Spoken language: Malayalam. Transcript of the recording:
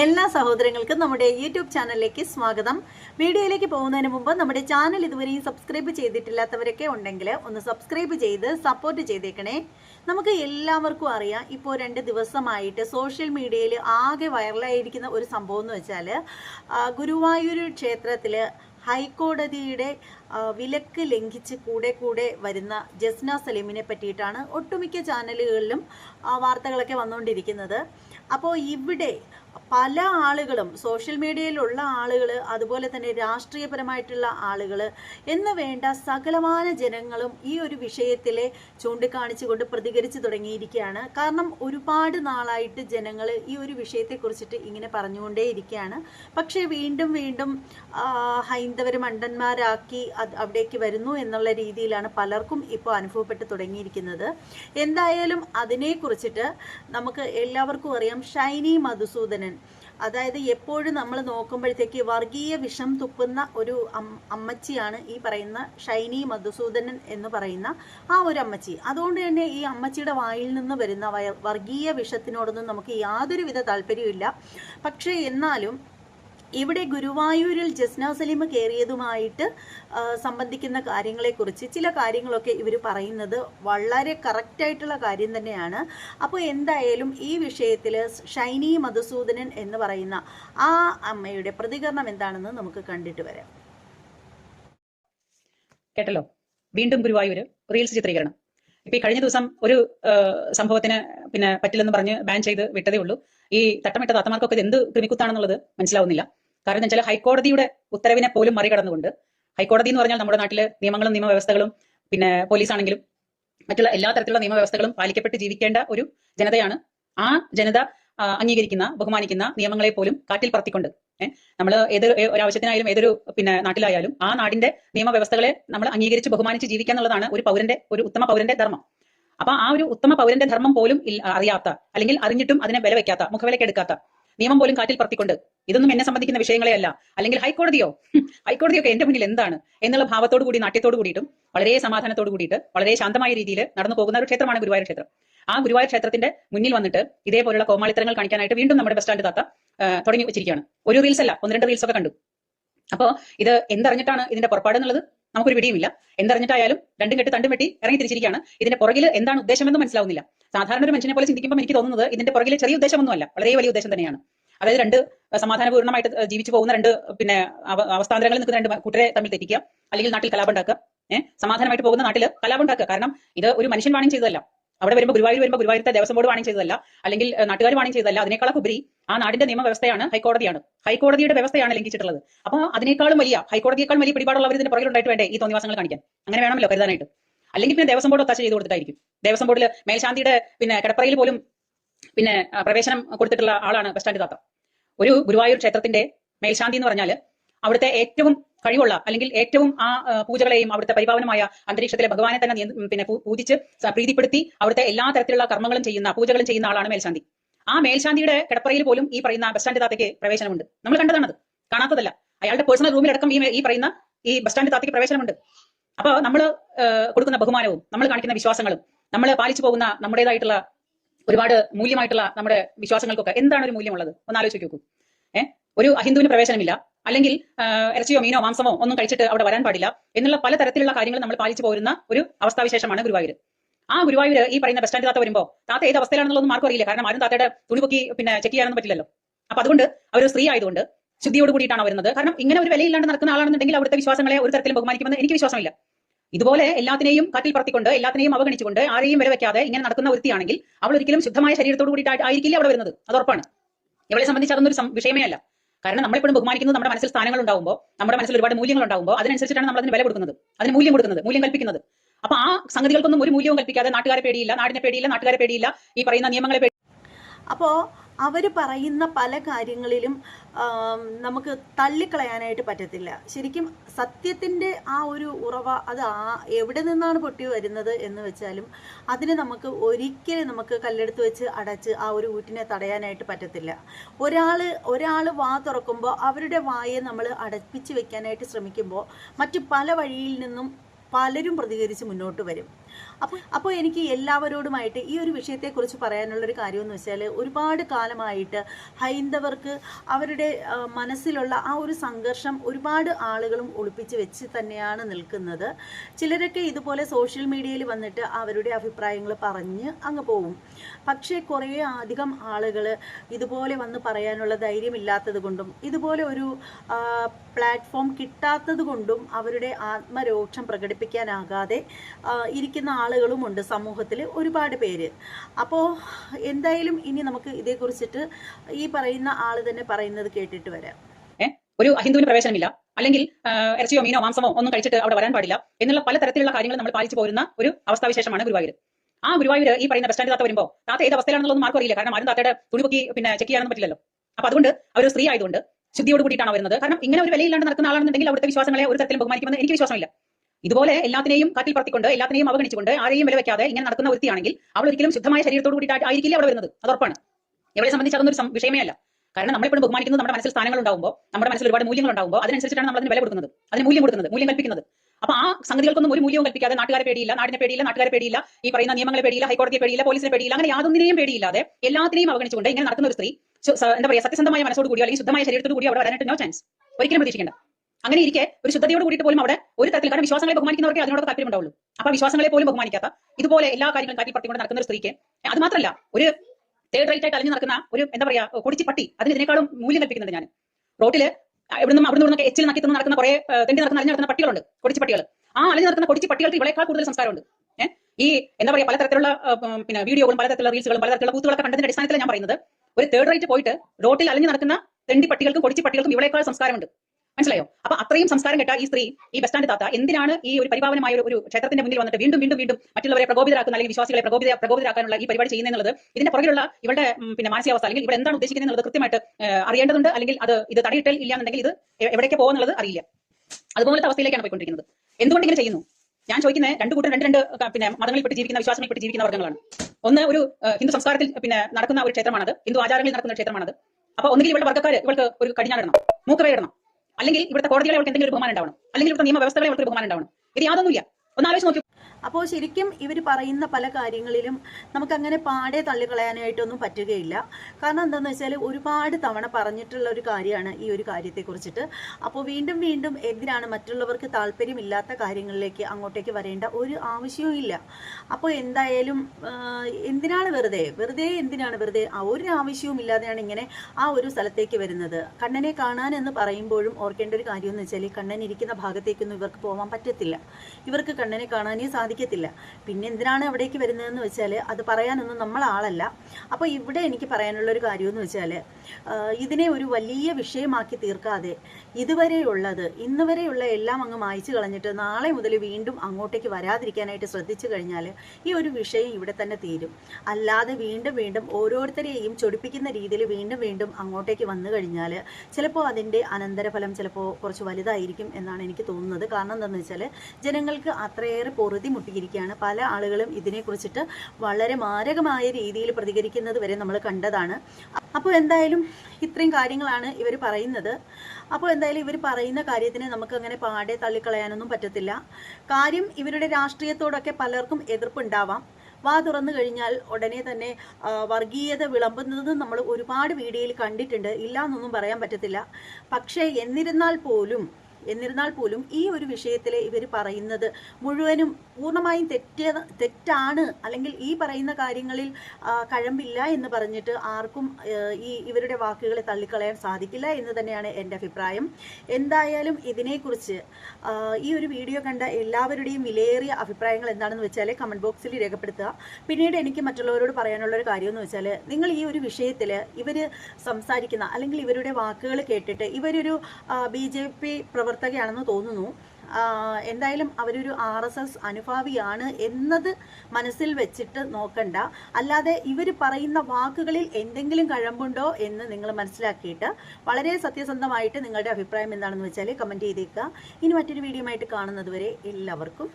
എല്ലാ സഹോദരങ്ങൾക്കും നമ്മുടെ യൂട്യൂബ് ചാനലിലേക്ക് സ്വാഗതം. വീഡിയോയിലേക്ക് പോകുന്നതിന് മുമ്പ് നമ്മുടെ ചാനൽ ഇതുവരെയും സബ്സ്ക്രൈബ് ചെയ്തിട്ടില്ലാത്തവരൊക്കെ ഉണ്ടെങ്കിൽ ഒന്ന് സബ്സ്ക്രൈബ് ചെയ്ത് സപ്പോർട്ട് ചെയ്തേക്കണേ. നമുക്ക് എല്ലാവർക്കും അറിയാം ഇപ്പോൾ രണ്ട് ദിവസമായിട്ട് സോഷ്യൽ മീഡിയയിൽ ആകെ വൈറലായിരിക്കുന്ന ഒരു സംഭവം എന്ന് വെച്ചാൽ ഗുരുവായൂർ ക്ഷേത്രത്തിൽ ഹൈക്കോടതിയുടെ വിലക്ക് ലംഘിച്ച് കൂടെ കൂടെ വരുന്ന ജസ്ന സലീമിനെ പറ്റിയിട്ടാണ് ഒട്ടുമിക്ക ചാനലുകളിലും വാർത്തകളൊക്കെ വന്നുകൊണ്ടിരിക്കുന്നത്. അപ്പോൾ ഇവിടെ പല ആളുകളും സോഷ്യൽ മീഡിയയിലുള്ള ആളുകൾ അതുപോലെ തന്നെ രാഷ്ട്രീയപരമായിട്ടുള്ള ആളുകൾ എന്ന് വേണ്ട സകലമായ ജനങ്ങളും ഈ ഒരു വിഷയത്തിലെ ചൂണ്ടിക്കാണിച്ചുകൊണ്ട് പ്രതികരിച്ചു തുടങ്ങിയിരിക്കുകയാണ്. കാരണം ഒരുപാട് നാളായിട്ട് ജനങ്ങൾ ഈ ഒരു വിഷയത്തെക്കുറിച്ചിട്ട് ഇങ്ങനെ പറഞ്ഞുകൊണ്ടേയിരിക്കുകയാണ്. പക്ഷേ വീണ്ടും വീണ്ടും ഹൈന്ദവർ മണ്ടന്മാരാക്കി അവിടേക്ക് വരുന്നു എന്നുള്ള രീതിയിലാണ് പലർക്കും ഇപ്പോൾ അനുഭവപ്പെട്ട് തുടങ്ങിയിരിക്കുന്നത്. എന്തായാലും അതിനെക്കുറിച്ചിട്ട് നമുക്ക് എല്ലാവർക്കും അറിയാം. ഷൈനി മധുസൂദനൻ അതായത് എപ്പോഴും നമ്മൾ നോക്കുമ്പോഴത്തേക്ക് വർഗീയ വിഷം തുപ്പുന്ന ഒരു അമ്മച്ചിയാണ് ഈ പറയുന്ന ഷൈനി മധുസൂദനൻ എന്ന് പറയുന്ന ആ ഒരു അമ്മച്ചി. അതുകൊണ്ട് തന്നെ ഈ അമ്മച്ചിയുടെ വായിൽ നിന്ന് വരുന്ന വർഗീയ വിഷത്തിനോടൊന്നും നമുക്ക് യാതൊരുവിധ താല്പര്യമില്ല പക്ഷേ എന്നാലും ഇവിടെ ഗുരുവായൂരിൽ ജസ്ന സലീം കയറിയതുമായിട്ട് സംബന്ധിക്കുന്ന കാര്യങ്ങളെക്കുറിച്ച് ചില കാര്യങ്ങളൊക്കെ ഇവർ പറയുന്നത് വളരെ കറക്റ്റായിട്ടുള്ള കാര്യം തന്നെയാണ്. അപ്പോൾ എന്തായാലും ഈ വിഷയത്തിൽ ഷൈനി മധുസൂദനൻ എന്ന് പറയുന്ന ആ അമ്മയുടെ പ്രതികരണം എന്താണെന്ന് നമുക്ക് കണ്ടിട്ട് വരാം. കേട്ടല്ലോ. വീണ്ടും ഗുരുവായൂർ റീൽസ് ചിത്രീകരണം. ഇപ്പൊ ഈ കഴിഞ്ഞ ദിവസം ഒരു സംഭവത്തിന് പിന്നെ പറ്റില്ലെന്ന് പറഞ്ഞ് ബാൻ ചെയ്ത് വിട്ടതേ ഉള്ളൂ. ഈ തട്ടമിട്ട താത്തമാർക്കൊക്കെ ഇത് എന്ത് ക്രിമിക്കുത്താണെന്നുള്ളത് മനസ്സിലാവുന്നില്ല. കാരണം എന്താ വെച്ചാൽ ഹൈക്കോടതിയുടെ ഉത്തരവിനെ പോലും മറികടന്നുകൊണ്ട് ഹൈക്കോടതി എന്ന് പറഞ്ഞാൽ നമ്മുടെ നാട്ടിലെ നിയമങ്ങളും നിയമവ്യവസ്ഥകളും പിന്നെ പോലീസ് ആണെങ്കിലും മറ്റുള്ള എല്ലാ തരത്തിലുള്ള നിയമവ്യവസ്ഥകളും പാലിക്കപ്പെട്ട് ജീവിക്കേണ്ട ഒരു ജനതയാണ് ആ ജനത അംഗീകരിക്കുന്ന ബഹുമാനിക്കുന്ന നിയമങ്ങളെ പോലും കാറ്റിൽ പറത്തിക്കൊണ്ട്. നമ്മൾ ഏത് ഒരാവശ്യത്തിനായാലും ഏതൊരു പിന്നെ നാട്ടിലായാലും ആ നാടിന്റെ നിയമവ്യവസ്ഥകളെ നമ്മൾ അംഗീകരിച്ച് ബഹുമാനിച്ച് ജീവിക്കുക എന്നുള്ളതാണ് ഒരു പൗരന്റെ ഒരു ഉത്തമ പൗരന്റെ ധർമ്മം. അപ്പൊ ആ ഒരു ഉത്തമ പൗരന്റെ ധർമ്മം പോലും അറിയാത്ത അല്ലെങ്കിൽ അറിഞ്ഞിട്ടും അതിനെ വില വെക്കാത്ത മുഖവിലക്ക് എടുക്കാത്ത നിയമം പോലും കാറ്റിൽ പറത്തിക്കൊണ്ട് ഇതൊന്നും എന്നെ സംബന്ധിക്കുന്ന വിഷയങ്ങളെ അല്ല അല്ലെങ്കിൽ ഹൈക്കോടതിയോ? ഹൈക്കോടതിയോ ഹൈക്കോടതിയൊക്കെ എന്റെ മുന്നിൽ എന്താണ്? എന്നുള്ള ഭാവത്തോടു കൂടി നാട്യത്തോടു കൂടിയിട്ടും വളരെ സമാധാനത്തോടു കൂടിയിട്ട് വളരെ ശാന്തമായ രീതിയിൽ നടന്നു പോകുന്ന ഒരു ക്ഷേത്രമാണ് ഗുരുവായൂർ ക്ഷേത്രം. ആ ഗുരുവായൂർ ക്ഷേത്രത്തിന്റെ മുന്നിൽ വന്നിട്ട് ഇതേപോലുള്ള കോമാളിത്തരങ്ങൾ കാണിക്കാനായിട്ട് വീണ്ടും നമ്മുടെ ബസ് സ്റ്റാൻഡ് താത്ത തുടങ്ങി വെച്ചിരിക്കുകയാണ്. ഒരു റീൽസ് അല്ല ഒന്ന് രണ്ട് റീൽസ് ഒക്കെ കണ്ടു. അപ്പോ ഇത് എന്തറിഞ്ഞിട്ടാണ് ഇതിന്റെ പുറപ്പാട് എന്നുള്ളത് നമുക്കൊരു പിടിയുമില്ല എന്തറിഞ്ഞിട്ടായാലും രണ്ടും കെട്ട് തണ്ടും വെട്ടി ഇറങ്ങി തിരിച്ചിരിക്കുകയാണ് ഇതിന്റെ പുറകിൽ എന്താണ് ഉദ്ദേശമെന്ന് മനസ്സിലാവുന്നില്ല. സാധാരണ ഒരു മനുഷ്യനെ പോലെ ചിന്തിക്കുമ്പോൾ എനിക്ക് തോന്നുന്നത് ഇതിന്റെ പുറകിൽ ചെറിയ ഉദ്ദേശമൊന്നുമല്ല. വളരെ വലിയ ഉദ്ദേശം തന്നെയാണ്. അതായത് രണ്ട് സമാധാനപൂർണമായിട്ട് ജീവിച്ചു പോകുന്ന രണ്ട് പിന്നെ അവ- അവസ്ഥാന്തരങ്ങളിൽ നിൽക്കുന്ന രണ്ട് കൂട്ടരെ തമ്മിൽ തെറ്റിക്കുക അല്ലെങ്കിൽ നാട്ടിൽ കലാപം ഉണ്ടാക്കുക ഏഹ് സമാധാനമായിട്ട് പോകുന്ന നാട്ടിൽ കലാപം ഉണ്ടാക്കുക. കാരണം ഇത് ഒരു മനുഷ്യൻ വാണിംഗ് ചെയ്തതല്ല. അവിടെ വരുമ്പോൾ ഗുരുവായൂർ വരുമ്പോൾ ഗുരുവായൂരത്തെ ദേവസ്വം ബോർഡ് വാണിംഗ് ചെയ്തതല്ല. അല്ലെങ്കിൽ നാട്ടുകാർ വാണിംഗ് ചെയ്തതല്ല. അതിനേക്കാളൊക്കെ ഉപരി ആ നാടിന്റെ നിയമവ്യവസ്ഥയാണ് ഹൈക്കോടതിയാണ്. ഹൈക്കോടതിയുടെ വ്യവസ്ഥയാണ് ലംഘിച്ചിട്ടുള്ളത്. അപ്പോൾ അതിനേക്കാളും വലിയ ഹൈക്കോടതിയേക്കാൾ വലിയ പിടിപാടുള്ളവർ ഇതിന്റെ പുറകിലുണ്ടായിട്ട് വേണ്ടേ ഈ തോന്നിവാസങ്ങൾ കാണിക്കാൻ? അങ്ങനെ വേണമല്ലോ കരുതാനായിട്ട്. അല്ലെങ്കിൽ പിന്നെ ദേവസ്വം ബോർഡ് ഒത്താശ ചെയ്ത് കൊടുത്തിട്ടായിരിക്കും. ദേവസ്വം ബോർഡിൽ മേൽശാന്തിയുടെ പിന്നെ കിടപ്പറയിൽ പോലും പിന്നെ പ്രവേശനം കൊടുത്തിട്ടുള്ള ആളാണ് ബസ്റ്റാൻഡ് സ്റ്റാൻഡ് താത്ത. ഒരു ഗുരുവായൂർ ക്ഷേത്രത്തിന്റെ മേൽശാന്തി എന്ന് പറഞ്ഞാൽ അവിടുത്തെ ഏറ്റവും കഴിവുള്ള അല്ലെങ്കിൽ ഏറ്റവും ആ പൂജകളെയും അവിടുത്തെ പരിപാവനമായ അന്തരീക്ഷത്തിലെ ഭഗവാനെ തന്നെ പിന്നെ പൂജിച്ച് പ്രീതിപ്പെടുത്തി അവിടുത്തെ എല്ലാ തരത്തിലുള്ള കർമ്മങ്ങളും ചെയ്യുന്ന പൂജകളും ചെയ്യുന്ന ആളാണ് മേൽശാന്തി. ആ മേൽശാന്തിയുടെ കിടപ്പറയിൽ പോലും ഈ പറയുന്ന ബസ് സ്റ്റാൻഡ് താത്തയ്ക്ക് പ്രവേശനമുണ്ട്. നമ്മൾ കണ്ടതാണത്. കാണാത്തതല്ല. അയാളുടെ പേഴ്സണൽ റൂമിലടക്കം ഈ ഈ പറയുന്ന ഈ ബസ് സ്റ്റാൻഡ് താത്തയ്ക്ക് പ്രവേശനമുണ്ട്. അപ്പോൾ നമ്മൾ കൊടുക്കുന്ന ബഹുമാനവും നമ്മൾ കാണിക്കുന്ന വിശ്വാസങ്ങളും നമ്മൾ പാലിച്ചു പോകുന്ന നമ്മുടേതായിട്ടുള്ള ഒരുപാട് മൂല്യമായിട്ടുള്ള നമ്മുടെ വിശ്വാസങ്ങൾക്കൊക്കെ എന്താണ് ഒരു മൂല്യമുള്ളത്? ഒന്ന് ആലോചിച്ച് നോക്കൂ. ഒരു അഹിന്ദുവിന് പ്രവേശനമില്ല. അല്ലെങ്കിൽ ഇറച്ചിയോ മീനോ മാംസമോ ഒന്നും കഴിച്ചിട്ട് അവിടെ വരാൻ പാടില്ല. എന്നുള്ള പല തരത്തിലുള്ള കാര്യങ്ങൾ നമ്മൾ പാലിച്ചു പോരുന്ന ഒരു അവസ്ഥാവിശേഷമാണ് ഗുരുവായൂർ ആ ഗുരുവായൂർ ഈ പറയുന്ന ബസ് സ്റ്റാൻഡ് താത്ത വരുമ്പോൾ താത്ത ഏത് അവസ്ഥയിലാണെന്നുള്ളത് മാർക്കും അറിയില്ല. കാരണം ആരും താത്തയുടെ തുണി പൊക്കി പിന്നെ ചെക്ക് ചെയ്യാനൊന്നും പറ്റില്ലല്ലോ. അപ്പൊ അതുകൊണ്ട് അവർ സ്ത്രീ ആയതുകൊണ്ട് ശുദ്ധിയോട് കൂടിയിട്ടാണ് വരുന്നത്. കാരണം ഇങ്ങനെ ഒരു വിലയില്ലാണ്ട് നടക്കുന്ന ആളാണെന്നുണ്ടെങ്കിൽ അവിടുത്തെ വിശ്വാസങ്ങളെ ഒരു തരത്തിലും ബഹുമാനിക്കുമെന്ന് എനിക്ക് വിശ്വാസമില്ല. ഇതുപോലെ എല്ലാത്തിനെയും കാറ്റിൽ പറത്തിക്കൊണ്ട് എല്ലാത്തിനെയും അവഗണിച്ചുകൊണ്ട് ആരെയും വില വെക്കാതെ ഇങ്ങനെ നടക്കുന്ന ഒരുത്തിയാണെങ്കിൽ അവൾ ഒരിക്കലും ശുദ്ധമായ ശരീരത്തോട് കൂടിയിട്ട് ആയിരിക്കില്ല അവിടെ വരുന്നത്. അത് ഉറപ്പാണ്. ഇവളെ സംബന്ധിച്ച് അതൊന്നും ഒരു വിഷയമേ അല്ല. കാരണം നമ്മളെപ്പോഴും ബഹുമാനിക്കുന്നത് നമ്മുടെ മനസ്സിൽ സ്ഥാനങ്ങൾ ഉണ്ടാകുമ്പോൾ നമ്മുടെ മനസ്സിൽ ഒരുപാട് മൂല്യങ്ങൾ ഉണ്ടാകുമ്പോൾ അതിനനുസരിച്ചിട്ടാണ് നമ്മൾ അതിന് വില കൊടുക്കുന്നത്. അതിന് മൂല്യം കൊടുക്കുന്നത് മൂല്യം കൽപ്പിക്കുന്നത്. അപ്പൊ ആ സംഗതികൾക്കൊന്നും ഒരു മൂല്യവും കൽപ്പിക്കാതെ നാട്ടുകാരെ പേടിയില്ല നാടിനെ പേടിയില്ല നാട്ടുകാരെ പേടിയില്ല ഈ പറയുന്ന നിയമങ്ങളെ പേടി അപ്പോൾ അവർ പറയുന്ന പല കാര്യങ്ങളിലും നമുക്ക് തള്ളിക്കളയാനായിട്ട് പറ്റത്തില്ല. ശരിക്കും സത്യത്തിന്റെ ആ ഒരു ഉറവ അത് ആ എവിടെ നിന്നാണ് പൊട്ടി വരുന്നത് എന്ന് വെച്ചാലും അതിനെ നമുക്ക് ഒരിക്കലും നമുക്ക് കല്ലെടുത്ത് വെച്ച് അടച്ച് ആ ഒരു ഊറ്റിനെ തടയാനായിട്ട് പറ്റത്തില്ല. ഒരാൾ ഒരാൾ വാ തുറക്കുമ്പോൾ അവരുടെ വായെ നമ്മൾ അടപ്പിച്ച് വെക്കാനായിട്ട് ശ്രമിക്കുമ്പോൾ മറ്റു പല വഴിയിൽ നിന്നും പലരും പ്രതികരിച്ച് മുന്നോട്ട് വരും. അപ്പോൾ അപ്പോൾ എനിക്ക് എല്ലാവരോടുമായിട്ട് ഈ ഒരു വിഷയത്തെക്കുറിച്ച് പറയാനുള്ളൊരു കാര്യം എന്ന് വെച്ചാൽ ഒരുപാട് കാലമായിട്ട് ഹൈന്ദവർക്ക് അവരുടെ മനസ്സിലുള്ള ആ ഒരു സംഘർഷം ഒരുപാട് ആളുകളും ഒളിപ്പിച്ച് വെച്ച് തന്നെയാണ് നിൽക്കുന്നത്. ചിലരൊക്കെ ഇതുപോലെ സോഷ്യൽ മീഡിയയിൽ വന്നിട്ട് അവരുടെ അഭിപ്രായങ്ങൾ പറഞ്ഞ് അങ്ങ് പോവും. പക്ഷേ കുറേ അധികം ആളുകൾ ഇതുപോലെ വന്ന് പറയാനുള്ള ധൈര്യമില്ലാത്തത് കൊണ്ടും ഇതുപോലെ ഒരു പ്ലാറ്റ്ഫോം കിട്ടാത്തത് കൊണ്ടും അവരുടെ ആത്മരോക്ഷം പ്രകടിപ്പിക്കാനാകാതെ ആ, ഇരിക്കുന്ന ആളുകളുമുണ്ട് സമൂഹത്തിൽ ഒരുപാട് പേര്. അപ്പോൾ എന്തായാലും ഇനി നമുക്ക് ഇതേക്കുറിച്ചിട്ട് ഈ പറയുന്ന ആൾ തന്നെ പറയുന്നത് കേട്ടിട്ട് വരാം. ഒരു അഹിന്ദുവിന് പ്രവേശനമില്ല. അല്ലെങ്കിൽ ഇറച്ചിയോ മീനോ മാംസമോ ഒന്നും കഴിച്ചിട്ട് അവിടെ വരാൻ പാടില്ല എന്നുള്ള പല തരത്തിലുള്ള കാര്യങ്ങൾ നമ്മൾ പാലിച്ചു പോരുന്ന ഒരു അവസ്ഥാവിശേഷമാണ് ഗുരുവായൂർ. ആ ഗുരുവായൂർ ഈ പറയുന്ന ബസ് സ്റ്റാൻഡ് താത്ത വരുമ്പോൾ താത്ത ഏത് അവസ്ഥയിലാണെന്നുള്ളതൊന്നും മാർക്ക് അറിയില്ല. കാരണം ആരും താത്തയുടെ തുണിപൊക്കി പിന്നെ ചെക്ക് ചെയ്യാനൊന്നും പറ്റില്ലല്ലോ. അപ്പൊ അതുകൊണ്ട് അവർ സ്ത്രീ ആയതുകൊണ്ട് ശുദ്ധിയോട് കൂടിയിട്ടാണ് വരുന്നത്. കാരണം ഇങ്ങനെ ഒരു വിലയില്ലാണ്ട് നടക്കുന്ന ആളാണെന്നുണ്ടെങ്കിൽ അവിടുത്തെ വിശ്വാസങ്ങളെ ഒരു തരത്തിലും ബഹുമാനിക്കുമെന്ന് എനിക്ക് വിശ്വാസമില്ല. ഇതുപോലെ എല്ലാത്തിനെയും കാറ്റിൽ പറത്തിക്കൊണ്ട് എല്ലാത്തിനെയും അവഗണിച്ചുകൊണ്ട് ആരെയും വില വെക്കാതെ ഇങ്ങനെ നടക്കുന്ന വ്യക്തിയാണെങ്കിൽ അവൾ ഒരിക്കലും ശുദ്ധമായ ശരീരത്തോട് കൂടിയിട്ട് ആയിരിക്കില്ല അവിടെ വരുന്നത്. അത് ഉറപ്പാണ്. ഇവളെ സംബന്ധിച്ച് അതൊന്നും വിഷയമേ അല്ല. കാരണം നമ്മളെപ്പോഴും ബഹുമാനിക്കുന്നത് നമ്മുടെ മനസ്സിൽ സ്ഥാനങ്ങൾ ഉണ്ടാകുമ്പോൾ നമ്മുടെ മനസ്സിൽ ഒരുപാട് മൂല്യങ്ങൾ ഉണ്ടാകുമ്പോൾ അതിനനുസരിച്ചിട്ടാണ് നമ്മൾ അതിന് വില കൊടുക്കുന്നത്. അതിന് മൂല്യം കൊടുക്കുന്നത് മൂല്യം കൽപ്പിക്കുന്നത്. അപ്പൊ ആ സംഗതികൾക്കൊന്നും ഒരു മൂല്യവും കൽപ്പിക്കാതെ നാട്ടുകാരെ പേടിയില്ല നാടിനെ പേടിയില്ല നാട്ടുകാരെ പേടിയില്ല ഈ പറയുന്ന നിയമങ്ങളെ പേടിയില്ല ഹൈക്കോടതിയെ പേടിയില്ല പോലീസിനെ പേടിയില്ല അങ്ങനെ യാതൊന്നിനെയും പേടിയില്ലാതെ എല്ലാത്തിനെയും അവഗണിച്ചുകൊണ്ട് ഇങ്ങനെ നടക്കുന്ന ഒരു സ്ത്രീ എന്താ പറയുക സത്യസന്ധമായ മനസ്സോട് കൂടി അല്ലെങ്കിൽ ശുദ്ധമായ ശരീരത്തോട് കൂടി അവിടെ വരാനായിട്ട് നോ ചാൻസ് ഒരിക്കലും പ്രതീക്ഷിക്കേണ്ട. അങ്ങനെ ഇരിക്കെ ഒരു ശുദ്ധതയോട് കൂടിയിട്ട് പോലും അവിടെ ഒരു തരത്തിൽ കാരണം വിശ്വാസങ്ങളെ ബഹുമാനിക്കുന്നവർക്ക് അതിനോട് താല്പര്യം ഉണ്ടാവുള്ളൂ അപ്പൊ വിശ്വാസങ്ങളെ പോലും ബഹുമാനിക്കാത്ത ഇതുപോലെ എല്ലാ കാര്യങ്ങളും കാറ്റി പറത്തിക്കൊണ്ട് നടക്കുന്ന ഒരു സ്ത്രീക്ക് അത് മാത്രമല്ല ഒരു തേർഡ് റൈറ്റ് ആയിട്ട് അലഞ്ഞു നടക്കുന്ന ഒരു എന്താ പറയാ കൊടിച്ചി പട്ടി അതിന് ഇതിനേക്കാളും മൂല്യം കൽപ്പിക്കുന്നുണ്ട് ഞാൻ റോട്ടിൽ ഇവിടുന്ന് അവിടുന്ന് ഇവിടുന്ന് എച്ചിൽ നക്കി തിന്ന് നടക്കുന്ന കുറെ തെണ്ടി നടക്കുന്ന അലഞ്ഞു നടക്കുന്ന പട്ടികളുണ്ട് കൊടിച്ചി പട്ടികൾ ആ അലഞ്ഞു നടക്കുന്ന കൊടിച്ചി പട്ടികൾക്ക് ഇവളേക്കാൾ കൂടുതൽ സംസ്കാരമുണ്ട്. ഈ എന്താ പറയാ പലതരത്തിലുള്ള പിന്നെ വീഡിയോകളും പലതരത്തിലുള്ള റീൽസുകളും പലതരത്തിലുള്ള കൂത്തുകളൊക്കെ കണ്ടതിന്റെ അടിസ്ഥാനത്തിൽ ഞാൻ പറയുന്നത്. ഒരു തേർഡ് റൈറ്റ് പോയിട്ട് റോട്ടിൽ അലഞ്ഞു നടക്കുന്ന തെണ്ടി പട്ടികൾക്കും കൊടിച്ചി പട്ടികൾക്കും ഇവളേക്കാൾ സംസ്കാരമുണ്ട്. മനസ്സിലായോ? അപ്പൊ അത്രയും സംസ്കാരം കേട്ട ഈ സ്ത്രീ ഈ ബസ് സ്റ്റാൻഡ് താത്ത എന്തിനാണ് ഈ ഒരു പരിപാവനമായ ഒരു- ക്ഷേത്രത്തിന്റെ മുന്നിൽ വന്നിട്ട് വീണ്ടും വീണ്ടും വീണ്ടും മറ്റുള്ളവരെ പ്രകോപിതരാക്കുന്ന അല്ലെങ്കിൽ വിശ്വാസികളെ പ്രകോപിത പ്രകോപിതരാക്കാനുള്ള ഈ പരിപാടി ചെയ്യുന്നത് ഇതിന്റെ പുറകിലുള്ള ഇവരുടെ ഉം, പിന്നെ മാനസികാവസ്ഥ അല്ലെങ്കിൽ ഇവിടെ എന്താണ് ഉദ്ദേശിക്കുന്നത് എന്നുള്ളത് കൃത്യമായിട്ട് അറിയേണ്ടതുണ്ട്. അല്ലെങ്കിൽ അത് ഇത് തടയിട്ടൽ ഇല്ലാന്നുണ്ടെങ്കിൽ ഇത് എ- എവിടേക്ക് പോകുന്നുള്ളത് അറിയില്ല. അതുപോലത്തെ അവസ്ഥയിലേക്കാണ് പോയിക്കൊണ്ടിരിക്കുന്നത്. എന്തുകൊണ്ട് ഇങ്ങനെ ചെയ്യുന്നു? ഞാൻ ചോദിക്കുന്നത് രണ്ട് കൂട്ടം രണ്ട് രണ്ട് പിന്നെ മതങ്ങളിൽപ്പെട്ട് ജീവിക്കുന്ന വിശ്വാസങ്ങളിൽപ്പെട്ട് ജീവിക്കുന്ന വർഗങ്ങളാണ് ഒന്ന് ഒരു ഹിന്ദു സംസ്കാരത്തിൽ പിന്നെ നടക്കുന്ന ഒരു ക്ഷേത്രമാണത്. ഹിന്ദു ആചാരങ്ങളിൽ നടക്കുന്ന ക്ഷേത്രമാണ് ക്ഷേത്രമാണത്. അപ്പൊ ഒന്നുകിൽ ഇവളുടെ വർഗക്കാർ ഇവൾക്ക് ഒരു കടിഞ്ഞാണിടണം മൂക്കവയിടണം അല്ലെങ്കിൽ ഇവിടുത്തെ കോടതികളെ അവർക്ക് എന്തെങ്കിലും ഒരു ബഹുമാനം ഉണ്ടാവണം. അല്ലെങ്കിൽ ഇവിടുത്തെ നിയമവ്യവസ്ഥകളെ അവർക്ക് ബഹുമാനം ഉണ്ടാവണം. ഇത് യാതൊന്നുമില്ല. ഒന്ന് ആലോചിച്ച് നോക്കി അപ്പോൾ ശരിക്കും ഇവർ പറയുന്ന പല കാര്യങ്ങളിലും നമുക്കങ്ങനെ പാടെ തള്ളിക്കളയാനായിട്ടൊന്നും പറ്റുകയില്ല. കാരണം എന്താണെന്ന് വെച്ചാൽ ഒരുപാട് തവണ പറഞ്ഞിട്ടുള്ള ഒരു കാര്യമാണ് ഈ ഒരു കാര്യത്തെക്കുറിച്ചിട്ട്. അപ്പോൾ വീണ്ടും വീണ്ടും എന്തിനാണ് മറ്റുള്ളവർക്ക് താല്പര്യമില്ലാത്ത കാര്യങ്ങളിലേക്ക് അങ്ങോട്ടേക്ക് വരേണ്ട ഒരു ആവശ്യവും ഇല്ല. അപ്പോൾ എന്തായാലും എന്തിനാണ് വെറുതെ? വെറുതെ എന്തിനാണ് വെറുതെ? ആ ഒരു ആവശ്യവും ഇല്ലാതെയാണ് ഇങ്ങനെ ആ ഒരു സ്ഥലത്തേക്ക് വരുന്നത്. കണ്ണനെ കാണാൻ എന്ന് പറയുമ്പോഴും ഓർക്കേണ്ട ഒരു കാര്യം എന്ന് വെച്ചാൽ കണ്ണൻ ഇരിക്കുന്ന ഭാഗത്തേക്കൊന്നും ഇവർക്ക് പോകാൻ പറ്റത്തില്ല. ഇവർക്ക് കണ്ണനെ കാണാനേ സാധിക്കത്തില്ല. പിന്നെ എന്തിനാണ് അവിടേക്ക് വരുന്നതെന്ന് വെച്ചാൽ അത് പറയാനൊന്നും നമ്മൾ ആളല്ല. അപ്പോൾ ഇവിടെ എനിക്ക് പറയാനുള്ള ഒരു കാര്യമെന്ന് വെച്ചാൽ ഇതിനെ ഒരു വലിയ വിഷയമാക്കി തീർക്കാതെ ഇതുവരെയുള്ളത് ഇന്ന് വരെയുള്ള എല്ലാം അങ്ങ് മായിച്ചു കളഞ്ഞിട്ട് നാളെ മുതൽ വീണ്ടും അങ്ങോട്ടേക്ക് വരാതിരിക്കാനായിട്ട് ശ്രദ്ധിച്ചു കഴിഞ്ഞാൽ ഈ ഒരു വിഷയം ഇവിടെ തന്നെ തീരും. അല്ലാതെ വീണ്ടും വീണ്ടും ഓരോരുത്തരെയും ചൊടിപ്പിക്കുന്ന രീതിയിൽ വീണ്ടും വീണ്ടും അങ്ങോട്ടേക്ക് വന്നു കഴിഞ്ഞാൽ ചിലപ്പോൾ അതിന്റെ അനന്തരഫലം ചിലപ്പോൾ കുറച്ച് വലുതായിരിക്കും എന്നാണ് എനിക്ക് തോന്നുന്നത്. കാരണം എന്താണെന്ന് വെച്ചാൽ ജനങ്ങൾക്ക് അത്രയേറെ പൊറുതി മുട്ടിയിരിക്കുകയാണ് പല ആളുകളും ഇതിനെക്കുറിച്ചിട്ട് വളരെ മാരകമായ രീതിയിൽ പ്രതികരിക്കുന്നത് വരെ നമ്മൾ കണ്ടതാണ്. അപ്പോൾ എന്തായാലും ഇത്രയും കാര്യങ്ങളാണ് ഇവർ പറയുന്നത്. അപ്പോൾ എന്തായാലും ഇവർ പറയുന്ന കാര്യത്തിന് നമുക്ക് അങ്ങനെ പാടെ തള്ളിക്കളയാനൊന്നും പറ്റത്തില്ല. കാര്യം ഇവരുടെ രാഷ്ട്രീയത്തോടൊക്കെ പലർക്കും എതിർപ്പുണ്ടാവാം. വാ തുറന്നു കഴിഞ്ഞാൽ ഉടനെ തന്നെ വർഗീയത വിളമ്പുന്നത് നമ്മൾ ഒരുപാട് വീഡിയോയിൽ കണ്ടിട്ടുണ്ട്. ഇല്ല എന്നൊന്നും പറയാൻ പറ്റത്തില്ല. പക്ഷേ എന്നിരുന്നാൽ പോലും എന്നിരുന്നാൽ പോലും ഈ ഒരു വിഷയത്തിൽ ഇവർ പറയുന്നത് മുഴുവനും പൂർണമായും തെറ്റിയ തെറ്റാണ്. അല്ലെങ്കിൽ ഈ പറയുന്ന കാര്യങ്ങളിൽ കഴമ്പില്ല എന്ന് പറഞ്ഞിട്ട് ആർക്കും ഈ ഇവരുടെ വാക്കുകളെ തള്ളിക്കളയാൻ സാധിക്കില്ല എന്ന് തന്നെയാണ് എന്റെ അഭിപ്രായം. എന്തായാലും ഇതിനെക്കുറിച്ച് ഈ ഒരു വീഡിയോ കണ്ട എല്ലാവരുടെയും വിലയേറിയ അഭിപ്രായങ്ങൾ എന്താണെന്ന് വെച്ചാൽ കമന്റ് ബോക്സിൽ രേഖപ്പെടുത്തുക. പിന്നീട് എനിക്ക് മറ്റുള്ളവരോട് പറയാനുള്ള ഒരു കാര്യം എന്ന് വെച്ചാൽ നിങ്ങൾ ഈ ഒരു വിഷയത്തിൽ ഇവർ സംസാരിക്കുന്ന അല്ലെങ്കിൽ ഇവരുടെ വാക്കുകൾ കേട്ടിട്ട് ഇവരൊരു ബി ജെ പി പ്രവർത്തകയാണെന്ന് തോന്നുന്നു. എന്തായാലും അവരൊരു ആർ എസ് എസ് അനുഭാവിയാണ് എന്നത് മനസ്സിൽ വെച്ചിട്ട് നോക്കണ്ട. അല്ലാതെ ഇവർ പറയുന്ന വാക്കുകളിൽ എന്തെങ്കിലും കഴമ്പുണ്ടോ എന്ന് നിങ്ങൾ മനസ്സിലാക്കിയിട്ട് വളരെ സത്യസന്ധമായിട്ട് നിങ്ങളുടെ അഭിപ്രായം എന്താണെന്ന് വെച്ചാൽ കമന്റ് ചെയ്തേക്കുക. ഇനി മറ്റൊരു വീഡിയോ ആയിട്ട് കാണുന്നത് വരെ എല്ലാവർക്കും